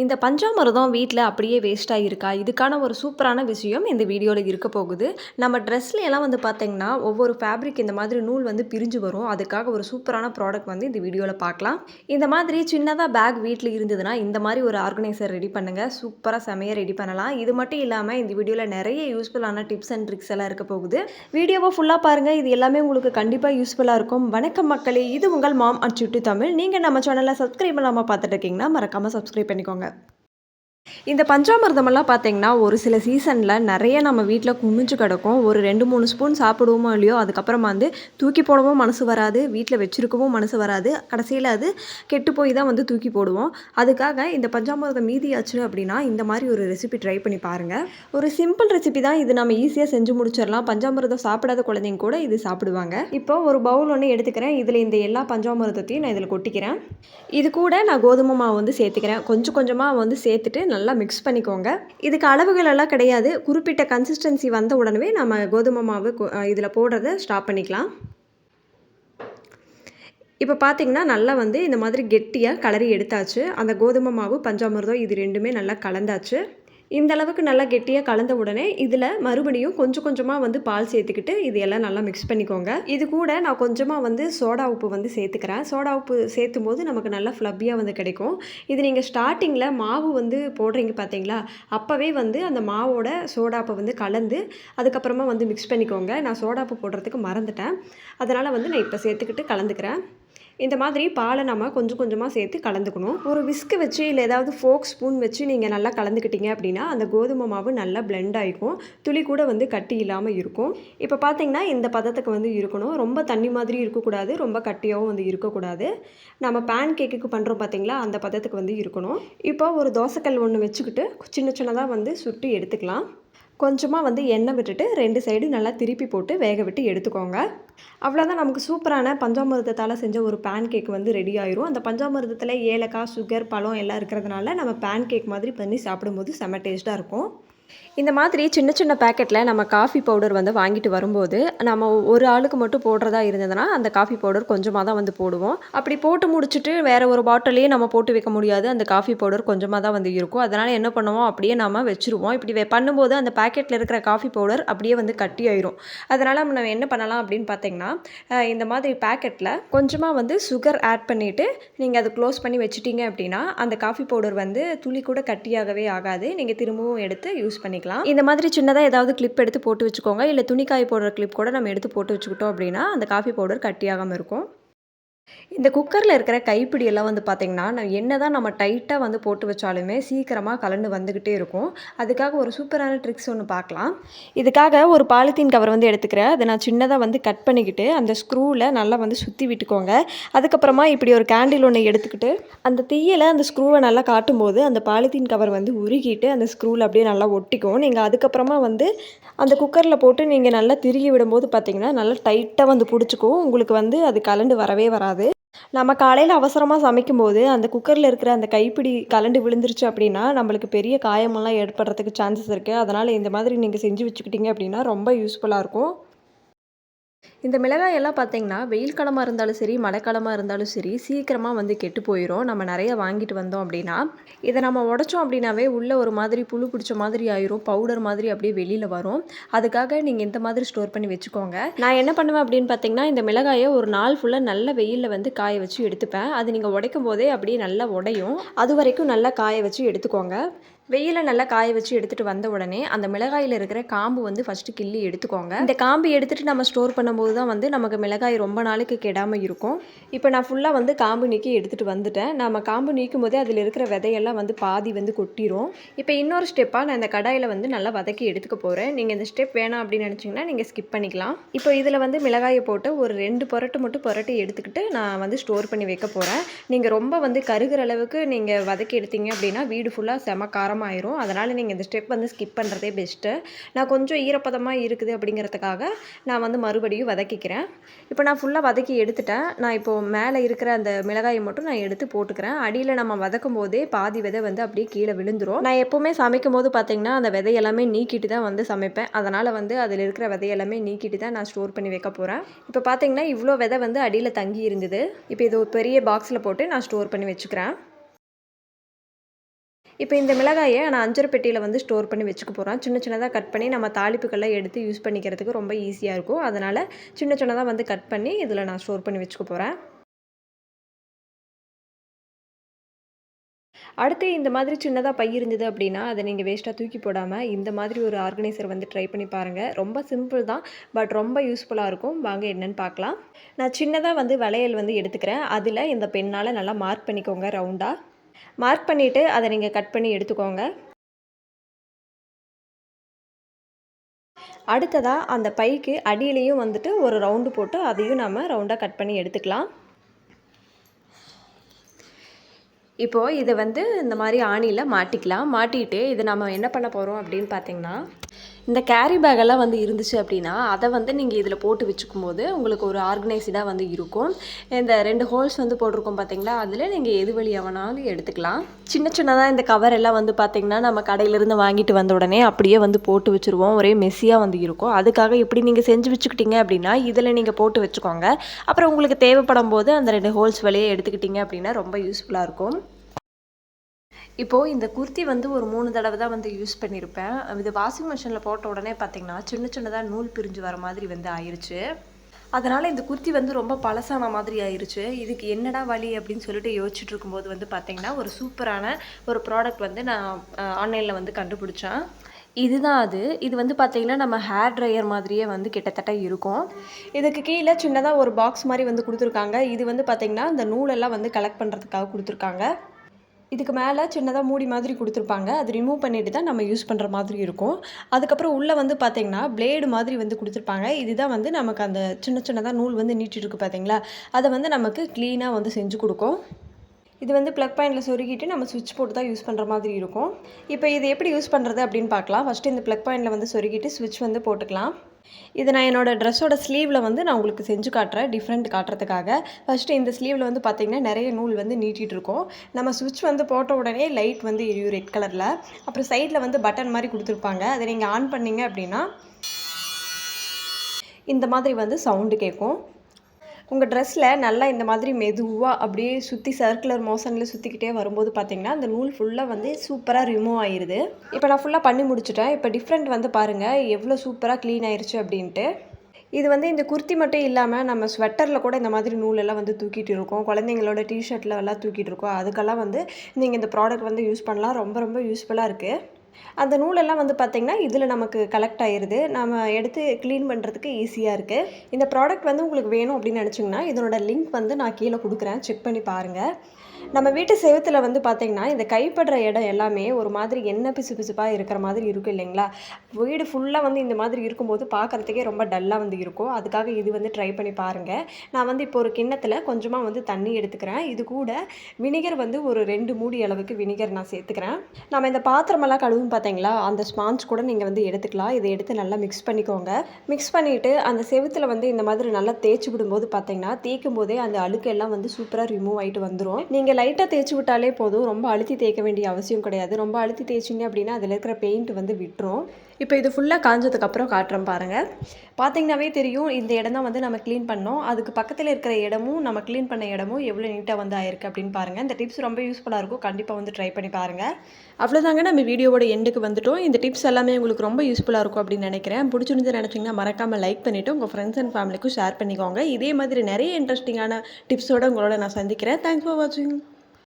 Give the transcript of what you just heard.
இந்த பஞ்சாமிரதம் வீட்டில் அப்படியே வேஸ்ட்டாக இருக்கா இதுக்கான ஒரு சூப்பரான விஷயம் இந்த வீடியோவில் இருக்க போகுது. நம்ம ட்ரெஸ்லையெல்லாம் எல்லாம் வந்து பார்த்தீங்கன்னா ஒவ்வொரு ஃபேப்ரிக் இந்த மாதிரி நூல் வந்து பிரிஞ்சு வரும். அதுக்காக ஒரு சூப்பரான ப்ராடக்ட் வந்து இந்த வீடியோவில் பார்க்கலாம் இந்த மாதிரி சின்னதாக பேக் வீட்டில் இருந்ததுன்னா இந்த மாதிரி ஒரு ஆர்கனைசர் ரெடி பண்ணுங்கள் சூப்பராக செமையாக ரெடி பண்ணலாம். இது மட்டும் இல்லாமல் இந்த வீடியோவில் நிறைய யூஸ்ஃபுல்லான டிப்ஸ் அண்ட் ட்ரிக்ஸ் எல்லாம் இருக்க போகுது. வீடியோவை ஃபுல்லாக பாருங்கள் இது எல்லாமே உங்களுக்கு கண்டிப்பாக யூஸ்ஃபுல்லாக இருக்கும். வணக்கம் மக்களே. இது உங்கள் மாம் அண்ட் சுட்டு தமிழ். நீங்கள் நம்ம சேனலில் சப்ஸ்கிரைப் பண்ணாமல் பார்த்துட்டு இருக்கீங்கன்னா மறக்காமல் சப்ஸ்கிரைப் பண்ணிக்கோங்க. Santiago. இந்த பஞ்சாமிர்தமெல்லாம் பார்த்தீங்கன்னா ஒரு சில சீசனில் நிறைய நம்ம வீட்டில் குமிஞ்சு கிடக்கும். ஒரு ரெண்டு மூணு ஸ்பூன் சாப்பிடுவோமோ இல்லையோ அதுக்கப்புறமா வந்து தூக்கி போடவும் மனசு வராது. வீட்டில் வச்சுருக்கவும் மனசு வராது. கடைசியில் அது கெட்டு போய் தான் வந்து தூக்கி போடுவோம். அதுக்காக இந்த பஞ்சாமிர்தம் மீதியாச்சு அப்படின்னா இந்த மாதிரி ஒரு ரெசிபி ட்ரை பண்ணி பாருங்கள் ஒரு சிம்பிள் ரெசிபி தான் இது நம்ம ஈஸியாக செஞ்சு முடிச்சிடலாம். பஞ்சாமிர்தம் சாப்பிடாத குழந்தைங்க கூட இது சாப்பிடுவாங்க. இப்போ ஒரு பவுல் ஒன்று எடுத்துக்கிறேன். இதில் இந்த எல்லா பஞ்சாமிர்தத்தையும் நான் இதில் கொட்டிக்கிறேன். இது கூட நான் கோதுமை மாவு வந்து சேர்த்துக்கிறேன். கொஞ்சம் கொஞ்சமாக வந்து சேர்த்துட்டு நல்லா மிக்ஸ் பண்ணிக்கோங்க. இதுக்கு அளவுகளெல்லாம் கிடையாது. குறிப்பிட்ட கன்சிஸ்டன்சி வந்த உடனே நம்ம கோதுமை மாவு இதில் போடுறத ஸ்டாப் பண்ணிக்கலாம். இப்போ பார்த்தீங்கன்னா நல்லா வந்து இந்த மாதிரி கெட்டியாக கலரி எடுத்தாச்சு. அந்த கோதுமை மாவு பஞ்சாமிர்தம் இது ரெண்டுமே நல்லா கலந்தாச்சு. இந்த அளவுக்கு நல்லா கெட்டியாக கலந்த உடனே இதில் மறுபடியும் கொஞ்சம் கொஞ்சமாக வந்து பால் சேர்த்துக்கிட்டு இது எல்லாம் நல்லா மிக்ஸ் பண்ணிக்கோங்க. இது கூட நான் கொஞ்சமாக வந்து சோடா உப்பு வந்து சேர்த்துக்கிறேன். சோடா உப்பு சேர்த்தும் போது நமக்கு நல்லா ஃப்ளப்பியாக வந்து கிடைக்கும். இது நீங்கள் ஸ்டார்டிங்கில் மாவு வந்து போடுறீங்க பார்த்தீங்களா அப்போவே வந்து அந்த மாவோட சோடாப்பை வந்து கலந்து அதுக்கப்புறமா வந்து மிக்ஸ் பண்ணிக்கோங்க. நான் சோடாப்பு போடுறதுக்கு மறந்துட்டேன். அதனால் வந்து நான் இப்போ சேர்த்துக்கிட்டு கலந்துக்கிறேன். இந்த மாதிரி பாலை நம்ம கொஞ்சம் கொஞ்சமாக சேர்த்து கலந்துக்கணும். ஒரு விஸ்க்கு வச்சு இல்லை ஏதாவது ஃபோக் ஸ்பூன் வச்சு நீங்கள் நல்லா கலந்துக்கிட்டீங்க அப்படின்னா அந்த கோதுமை மாவு நல்லா பிளெண்ட் ஆகிக்கும் துளி கூட வந்து கட்டி இல்லாமல் இருக்கும். இப்போ பார்த்தீங்கன்னா இந்த பதத்துக்கு வந்து இருக்கணும். ரொம்ப தண்ணி மாதிரி இருக்கக்கூடாது. ரொம்ப கட்டியாகவும் வந்து இருக்கக்கூடாது. நம்ம பேன் கேக்குக்கு பண்ணுறோம் பார்த்தீங்களா அந்த பதத்துக்கு வந்து இருக்கணும். இப்போ ஒரு தோசைக்கல் ஒன்று வச்சுக்கிட்டு சின்ன சின்னதாக வந்து சுட்டு எடுத்துக்கலாம். கொஞ்சமாக வந்து எண்ணெய் விட்டுட்டு ரெண்டு சைடு நல்லா திருப்பி போட்டு வேக விட்டு எடுத்துக்கோங்க. அவ்வளோதான் நமக்கு சூப்பரான பஞ்சாமிரதத்தால் செஞ்ச ஒரு பேன் கேக் வந்து ரெடி ஆயிரும். அந்த பஞ்சாமிரதத்தில் ஏலக்காய் சுகர் பழம் எல்லாம் இருக்கிறதுனால நம்ம பேன் கேக் மாதிரி பண்ணி சாப்பிடும்போது செம்ம டேஸ்ட்டாக இருக்கும். இந்த மாதிரி சின்ன சின்ன பேக்கெட்டில் நம்ம காஃபி பவுடர் வந்து வாங்கிட்டு வரும்போது நம்ம ஒரு ஆளுக்கு மட்டும் போடுறதா இருந்ததுன்னா அந்த காஃபி பவுடர் கொஞ்சமாக தான் வந்து போடுவோம். அப்படி போட்டு முடிச்சுட்டு வேறு ஒரு பாட்டிலையும் நம்ம போட்டு வைக்க முடியாது. அந்த காஃபி பவுடர் கொஞ்சமாக தான் வந்து இருக்கும். அதனால் என்ன பண்ணுவோம்? அப்படியே நம்ம வச்சுருவோம். இப்படி பண்ணும்போது அந்த பேக்கெட்டில் இருக்கிற காஃபி பவுடர் அப்படியே வந்து கட்டி ஆயிரும். அதனால் நம்ம என்ன பண்ணலாம் அப்படின்னு பார்த்தீங்கன்னா இந்த மாதிரி பேக்கெட்டில் கொஞ்சமாக வந்து சுகர் ஆட் பண்ணிவிட்டு நீங்கள் அதை க்ளோஸ் பண்ணி வச்சுட்டீங்க அப்படின்னா அந்த காஃபி பவுடர் வந்து துளி கூட கட்டியாகவே ஆகாது. நீங்கள் திரும்பவும் எடுத்து யூஸ் பண்ணிக்கலாம். இந்த மாதிரி சின்னதாக ஏதாவது கிளிப் எடுத்து போட்டு வச்சுக்கோங்க. இல்லை துணிக்காய் போடுற கிளிப் கூட நம்ம எடுத்து போட்டு வச்சுக்கிட்டோம் அப்படின்னா அந்த காஃபி பவுடர் கட்டியாகாமல் இருக்கும். இந்த குக்கரில் இருக்கிற கைப்பிடியெல்லாம் வந்து பார்த்திங்கன்னா நான் என்ன தான் நம்ம டைட்டாக வந்து போட்டு வச்சாலுமே சீக்கிரமாக கலந்து வந்துக்கிட்டே இருக்கும். அதுக்காக ஒரு சூப்பரான ட்ரிக்ஸ் ஒன்று பார்க்கலாம் இதுக்காக ஒரு பாலித்தீன் கவர் வந்து எடுத்துக்கிறேன். அதை நான் சின்னதாக வந்து கட் பண்ணிக்கிட்டு அந்த ஸ்க்ரூவில் நல்லா வந்து சுற்றி விட்டுக்கோங்க. அதுக்கப்புறமா இப்படி ஒரு கேண்டில் ஒன்று எடுத்துக்கிட்டு அந்த தீயில் அந்த ஸ்க்ரூவை நல்லா காட்டும்போது அந்த பாலித்தீன் கவர் வந்து உருகிட்டு அந்த ஸ்க்ரூவில் அப்படியே நல்லா ஒட்டிக்கும். நீங்கள் அதுக்கப்புறமா வந்து அந்த குக்கரில் போட்டு நீங்கள் நல்லா திருகி விடும்போது பார்த்திங்கன்னா நல்லா டைட்டாக வந்து பிடிச்சிக்கும். உங்களுக்கு வந்து அது கலண்டு வரவே வராது. நம்ம காலையில் அவசரமாக சமைக்கும்போது அந்த குக்கரில் இருக்கிற அந்த கைப்பிடி கலண்டு விழுந்துருச்சு அப்படின்னா நம்மளுக்கு பெரிய காயமெல்லாம் ஏற்படுறதுக்கு சான்சஸ் இருக்குது அதனால் இந்த மாதிரி நீங்கள் செஞ்சு வச்சுக்கிட்டிங்க அப்படின்னா ரொம்ப யூஸ்ஃபுல்லாக இருக்கும். இந்த மிளகாய் எல்லாம் பார்த்தீங்கன்னா வெயில் காலமாக இருந்தாலும் சரி மழைக்காலமாக இருந்தாலும் சரி சீக்கிரமாக வந்து கெட்டு போயிடும் நம்ம நிறைய வாங்கிட்டு வந்தோம் அப்படின்னா இதை நம்ம உடச்சோம் அப்படின்னாவே உள்ளே ஒரு மாதிரி புழு பிடிச்ச மாதிரி ஆயிரும். பவுடர் மாதிரி அப்படியே வெளியில் வரும். அதுக்காக நீங்கள் இந்த மாதிரி ஸ்டோர் பண்ணி வச்சுக்கோங்க. நான் என்ன பண்ணுவேன் அப்படின்னு பார்த்தீங்கன்னா இந்த மிளகாயை ஒரு நாள் ஃபுல்லாக நல்ல வெயிலில் வந்து காய வச்சு எடுத்துப்பேன். அது நீங்கள் உடைக்கும் போதே அப்படியே நல்லா உடையும். அது வரைக்கும் நல்லா காய வச்சு எடுத்துக்கோங்க. வெயில நல்லா காய வச்சு எடுத்துகிட்டு வந்த உடனே அந்த மிளகாயில் இருக்கிற காம்பு வந்து ஃபஸ்ட்டு கிள்ளி எடுத்துக்கோங்க. இந்த காம்பு எடுத்துகிட்டு நம்ம ஸ்டோர் பண்ணும்போது தான் வந்து நமக்கு மிளகாய் ரொம்ப நாளைக்கு கெடாமல் இருக்கும். இப்போ நான் ஃபுல்லாக வந்து காம்பு நீக்கி எடுத்துகிட்டு வந்துட்டேன். நம்ம காம்பு நீக்கும் போதே அதில் இருக்கிற விதையெல்லாம் வந்து பாதி வந்து கொட்டிடும் இப்போ இன்னொரு ஸ்டெப்பாக நான் இந்த கடாயில் வந்து நல்லா வதக்கி எடுத்துக்க போகிறேன் நீங்கள் இந்த ஸ்டெப் வேணாம் அப்படின்னு நினச்சிங்கன்னா நீங்கள் ஸ்கிப் பண்ணிக்கலாம். இப்போ இதில் வந்து மிளகாயை போட்டு ஒரு ரெண்டு புரட்டு மட்டும் புரட்டி எடுத்துக்கிட்டு நான் வந்து ஸ்டோர் பண்ணி வைக்க போகிறேன் நீங்கள் ரொம்ப வந்து கருகிற அளவுக்கு நீங்கள் வதக்கி எடுத்தீங்க அப்படின்னா வீடு ஃபுல்லாக செம காரம் ஆயிரும் அதனால் நீங்கள் இந்த ஸ்டெப் வந்து ஸ்கிப் பண்ணுறதே பெஸ்ட்டு நான் கொஞ்சம் ஈரப்பதமாக இருக்குது அப்படிங்கிறதுக்காக நான் வந்து மறுபடியும் வதக்கிக்கிறேன். இப்போ நான் ஃபுல்லாக வதக்கி எடுத்துட்டேன். நான் இப்போது மேலே இருக்கிற அந்த மிளகாயை மட்டும் நான் எடுத்து போட்டுக்கிறேன். அடியில் நம்ம வதக்கும் போதே பாதி விதை வந்து அப்படியே கீழே விழுந்துரும். நான் எப்போவுமே சமைக்கும் போது பார்த்தீங்கன்னா அந்த விதை எல்லாமே நீக்கிட்டு தான் வந்து சமைப்பேன். அதனால் வந்து அதில் இருக்கிற விதையெல்லாமே நீக்கிட்டு தான் நான் ஸ்டோர் பண்ணி வைக்க போகிறேன் இப்போ பார்த்தீங்கன்னா இவ்வளோ விதை வந்து அடியில் தங்கி இருந்தது. இப்போ இது ஒரு பெரிய பாக்ஸில் போட்டு நான் ஸ்டோர் பண்ணி வச்சுக்கிறேன். இப்போ இந்த மிளகாயை நான் அஞ்சரை பெட்டியில் வந்து ஸ்டோர் பண்ணி வச்சுக்க போகிறேன் சின்ன சின்னதாக கட் பண்ணி நம்ம தாளிப்புக்கெல்லாம் எடுத்து யூஸ் பண்ணிக்கிறதுக்கு ரொம்ப ஈஸியாக இருக்கும். அதனால் சின்ன சின்னதாக வந்து கட் பண்ணி இதில் நான் ஸ்டோர் பண்ணி வச்சுக்க போகிறேன் அடுத்து இந்த மாதிரி சின்னதாக பை இருந்தது அப்படின்னா அதை நீங்கள் வேஸ்ட்டாக தூக்கி போடாமல் இந்த மாதிரி ஒரு ஆர்கனைசர் வந்து ட்ரை பண்ணி பாருங்கள் ரொம்ப சிம்பிள் தான் பட் ரொம்ப யூஸ்ஃபுல்லாக இருக்கும். வாங்க என்னென்னு பார்க்கலாம். நான் சின்னதாக வந்து வளையல் வந்து எடுத்துக்கிறேன். அதில் இந்த பெண்ணால் நல்லா மார்க் பண்ணிக்கோங்க ரவுண்டாக மார்க் பண்ணிவிட்டு அதை நீங்கள் கட் பண்ணி எடுத்துக்கோங்க. அடுத்ததாக அந்த பைக்கு அடியிலையும் வந்துட்டு ஒரு ரவுண்டு போட்டு அதையும் நம்ம ரவுண்டாக கட் பண்ணி எடுத்துக்கலாம். இப்போது இதை வந்து இந்த மாதிரி ஆணியில் மாட்டிக்கலாம். மாட்டிட்டு இதை நம்ம என்ன பண்ண போகிறோம் அப்படின்னு பார்த்தீங்கன்னா இந்த கேரி பேக்கெல்லாம் வந்து இருந்துச்சு அப்படின்னா அதை வந்து நீங்கள் இதில் போட்டு வச்சுக்கும் போது உங்களுக்கு ஒரு ஆர்கனைஸ்டாக வந்து இருக்கும். இந்த ரெண்டு ஹோல்ஸ் வந்து போட்டிருக்கோம் பார்த்தீங்களா அதில் நீங்கள் எது வழியாக வேணாலும் எடுத்துக்கலாம். சின்ன சின்னதாக இந்த கவர் எல்லாம் வந்து பார்த்திங்கன்னா நம்ம கடையிலேருந்து வாங்கிட்டு வந்த உடனே அப்படியே வந்து போட்டு வச்சுருவோம். ஒரே மெஸ்ஸியாக வந்து இருக்கும். அதுக்காக இப்படி நீங்கள் செஞ்சு வச்சுக்கிட்டீங்க அப்படின்னா இதில் நீங்கள் போட்டு வச்சுக்கோங்க. அப்புறம் உங்களுக்கு தேவைப்படும் போது அந்த ரெண்டு ஹோல்ஸ் வழியே எடுத்துக்கிட்டிங்க அப்படின்னா ரொம்ப யூஸ்ஃபுல்லாக இருக்கும். இப்போது இந்த குர்த்தி வந்து ஒரு மூணு தடவை தான் வந்து யூஸ் பண்ணியிருப்பேன் இது வாஷிங் மிஷினில் போட்ட உடனே பார்த்திங்கன்னா சின்ன சின்னதாக நூல் பிரிஞ்சு வர மாதிரி வந்து ஆயிடுச்சு அதனால் இந்த குர்த்தி வந்து ரொம்ப பழசான மாதிரி ஆயிடுச்சு இதுக்கு என்னடா வழி அப்படின்னு சொல்லிட்டு யோசிச்சுட்டு இருக்கும்போது வந்து பார்த்திங்கன்னா ஒரு சூப்பரான ஒரு ப்ராடக்ட் வந்து நான் ஆன்லைனில் வந்து கண்டுபிடிச்சேன். இதுதான் அது. இது வந்து பார்த்திங்கன்னா நம்ம ஹேர் ட்ரையர் மாதிரியே வந்து கிட்டத்தட்ட இருக்கும். இதுக்கு கீழே சின்னதாக ஒரு பாக்ஸ் மாதிரி வந்து கொடுத்துருக்காங்க. இது வந்து பார்த்திங்கன்னா இந்த நூலெல்லாம் வந்து கலெக்ட் பண்ணுறதுக்காக கொடுத்துருக்காங்க. இதுக்கு மேலே சின்னதாக மூடி மாதிரி கொடுத்துருப்பாங்க. அது ரிமூவ் பண்ணிட்டு தான் நம்ம யூஸ் பண்ணுற மாதிரி இருக்கும். அதுக்கப்புறம் உள்ளே வந்து பார்த்திங்கன்னா பிளேடு மாதிரி வந்து கொடுத்துருப்பாங்க. இதுதான் வந்து நமக்கு அந்த சின்ன சின்னதாக நூல் வந்து நீட்டிருக்கு பார்த்தீங்களா அதை வந்து நமக்கு க்ளீனாக வந்து செஞ்சு கொடுக்கும். இது வந்து ப்ளக் பாயிண்டில் சொருகிட்டு நம்ம சுவிட்ச் போட்டு தான் யூஸ் பண்ணுற மாதிரி இருக்கும். இப்போ இது எப்படி யூஸ் பண்ணுறது அப்படின்னு பார்க்கலாம். ஃபஸ்ட்டு இந்த ப்ளக் பாயிண்டில் வந்து சொருகிட்டு சுவிட்ச் வந்து போட்டுக்கலாம். இது நான் என்னோடய ட்ரெஸ்ஸோட ஸ்லீவில் வந்து நான் உங்களுக்கு செஞ்சு காட்டுறேன் டிஃப்ரெண்ட் காட்டுறதுக்காக. ஃபஸ்ட்டு இந்த ஸ்லீவில் வந்து பார்த்திங்கன்னா நிறைய நூல் வந்து நீட்டிகிட்டு இருக்கோம். நம்ம சுவிட்ச் வந்து போட்ட உடனே லைட் வந்து எரியும் ரெட் கலரில் அப்புறம் சைடில் வந்து பட்டன் மாதிரி கொடுத்துருப்பாங்க. அதை நீங்கள் ஆன் பண்ணிங்க அப்படின்னா இந்த மாதிரி வந்து சவுண்டு கேட்கும். உங்கள் ட்ரெஸ்ஸில் நல்லா இந்த மாதிரி மெதுவாக அப்படியே சுற்றி சர்க்குலர் மோஷனில் சுற்றிக்கிட்டே வரும்போது பார்த்திங்கன்னா அந்த நூல் ஃபுல்லாக வந்து சூப்பராக ரிமூவ் ஆயிடுது இப்போ நான் ஃபுல்லாக பண்ணி முடிச்சுட்டேன். இப்போ டிஃப்ரெண்ட் வந்து பாருங்கள் எவ்வளோ சூப்பராக க்ளீன் ஆயிடுச்சு அப்படின்ட்டு. இது வந்து இந்த குர்த்தி மட்டும் இல்லாமல் நம்ம ஸ்வெட்டரில் கூட இந்த மாதிரி நூலெல்லாம் வந்து தூக்கிட்டு இருக்கோம். குழந்தைங்களோட டிஷர்ட்டில் எல்லாம் தூக்கிட்டு இருக்கோம். அதுக்கெல்லாம் வந்து நீங்கள் இந்த ப்ராடக்ட் வந்து யூஸ் பண்ணலாம். ரொம்ப ரொம்ப யூஸ்ஃபுல்லாக இருக்குது அந்த நூலெல்லாம் வந்து பார்த்திங்கன்னா இதில் நமக்கு கலெக்ட் ஆயிடுது நம்ம எடுத்து க்ளீன் பண்ணுறதுக்கு ஈஸியாக இருக்குது இந்த ப்ராடக்ட் வந்து உங்களுக்கு வேணும் அப்படின்னு நினச்சிங்கன்னா இதனோட லிங்க் வந்து நான் கீழே கொடுக்குறேன். செக் பண்ணி பாருங்கள் நம்ம வீட்டு செவத்தில் வந்து பார்த்திங்கன்னா இந்த கைப்படுற இடம் எல்லாமே ஒரு மாதிரி எண்ணெய் பிசு பிசுப்பாக இருக்கிற மாதிரி இருக்கும் இல்லைங்களா? வீடு ஃபுல்லாக வந்து இந்த மாதிரி இருக்கும்போது பார்க்குறதுக்கே ரொம்ப டல்லாக வந்து இருக்கும். அதுக்காக இது வந்து ட்ரை பண்ணி பாருங்கள் நான் வந்து இப்போ ஒரு கிண்ணத்தில் கொஞ்சமாக வந்து தண்ணி எடுத்துக்கிறேன். இது கூட வினிகர் வந்து ஒரு ரெண்டு மூடி அளவுக்கு வினிகர் நான் சேர்த்துக்கிறேன். நம்ம இந்த பாத்திரமெல்லாம் கழுவும் பார்த்தீங்களா அந்த ஸ்பாஞ்ச் கூட நீங்கள் வந்து எடுத்துக்கலாம். இதை எடுத்து நல்லா மிக்ஸ் பண்ணிக்கோங்க. மிக்ஸ் பண்ணிவிட்டு அந்த செவத்தில் வந்து இந்த மாதிரி நல்லா தேய்ச்சி விடும்போது பார்த்தீங்கன்னா தேய்க்கும் போதே அந்த அழுக்கு எல்லாம் வந்து சூப்பராக ரிமூவ் ஆகிட்டு வந்துடும் நீங்கள் லைட்டாக தேய்ச்சி விட்டாலே போதும். ரொம்ப அழுத்தி தேய்க்க வேண்டிய அவசியம் கிடையாது. ரொம்ப அழுத்தி தேய்ச்சிங்க அப்படின்னா அதில் இருக்கிற பெயிண்ட் வந்து விட்டுரும். இப்போ இது ஃபுல்லாக காஞ்சதுக்கப்புறம் காட்டுறோம் பாருங்கள் பார்த்தீங்கன்னாவே தெரியும் இந்த இடம் தான் வந்து நம்ம க்ளீன் பண்ணோம். அதுக்கு பக்கத்தில் இருக்கிற இடமும் நம்ம க்ளீன் பண்ண இடமும் எவ்வளோ நீட்டாக வந்து ஆயிருக்கு அப்படின்னு பாருங்கள் இந்த டிப்ஸ் ரொம்ப யூஸ்ஃபுல்லாக இருக்கும். கண்டிப்பாக வந்து ட்ரை பண்ணி பாருங்கள் அவ்வளோதாங்க நம்ம வீடியோவோட எண்டுக்கு வந்துட்டோம். இந்த டிப்ஸ் எல்லாமே உங்களுக்கு ரொம்ப யூஸ்ஃபுல்லாக இருக்கும் அப்படின்னு நினைக்கிறேன். பிடிச்சிருந்து நினச்சிங்கன்னா மறக்காமல் லைக் பண்ணிவிட்டு உங்கள் ஃப்ரெண்ட்ஸ் அண்ட் ஃபேமிலிக்கும் ஷேர் பண்ணிக்கோங்க. இதே மாதிரி நிறைய இன்ட்ரெஸ்டிங்கான டிப்ஸோடு உங்களோட நான் சந்திக்கிறேன். தேங்க்ஸ் ஃபார் வாட்சிங்